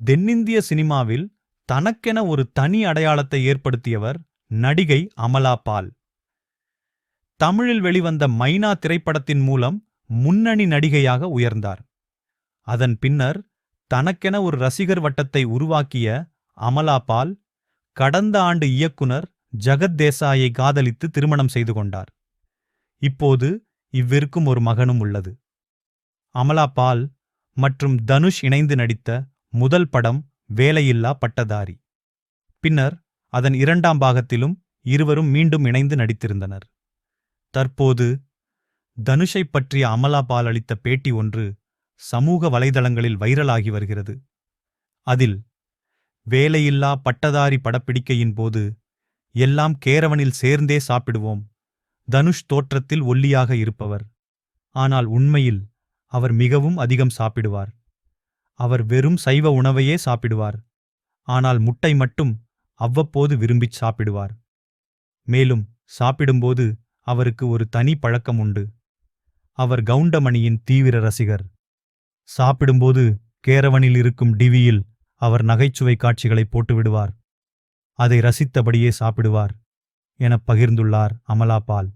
தென்னிந்திய சினிமாவில் தனக்கென ஒரு தனி அடையாளத்தை ஏற்படுத்தியவர் நடிகை அமலா பால். தமிழில் வெளிவந்த மைனா திரைப்படத்தின் மூலம் முன்னணி நடிகையாக உயர்ந்தார். அதன் பின்னர் தனக்கென ஒரு ரசிகர் வட்டத்தை உருவாக்கிய அமலா பால் கடந்த ஆண்டு இயக்குனர் ஜகத் தேசாயை காதலித்து திருமணம் செய்து கொண்டார். இப்போது இவ்விருக்கும் ஒரு மகனும் உள்ளது. அமலா பால் மற்றும் தனுஷ் இணைந்து நடித்த முதல் படம் வேலையில்லா பட்டதாரி. பின்னர் அதன் இரண்டாம் பாகத்திலும் இருவரும் மீண்டும் இணைந்து நடித்திருந்தனர். தற்போது தனுஷை பற்றிய அமலா பால் அளித்த பேட்டி ஒன்று சமூக வலைதளங்களில் வைரலாகி வருகிறது. அதில் வேலையில்லா பட்டதாரி படப்பிடிக்கையின் போது எல்லாம் கேரவனில் சேர்ந்தே சாப்பிடுவோம். தனுஷ் தோற்றத்தில் ஒல்லியாக இருப்பவர். ஆனால் உண்மையில் அவர் மிகவும் அதிகம் சாப்பிடுவார். அவர் வெறும் சைவ உணவையே சாப்பிடுவார். ஆனால் முட்டை மட்டும் அவ்வப்போது விரும்பிச் சாப்பிடுவார். மேலும் சாப்பிடும்போது அவருக்கு ஒரு தனி பழக்கம் உண்டு. அவர் கவுண்டமணியின் தீவிர ரசிகர். சாப்பிடும்போது கேரவனில் இருக்கும் டிவியில் அவர் நகைச்சுவை காட்சிகளை போட்டுவிடுவார். அதை ரசித்தபடியே சாப்பிடுவார். எனப் பகிர்ந்துள்ளார் அமலாபால்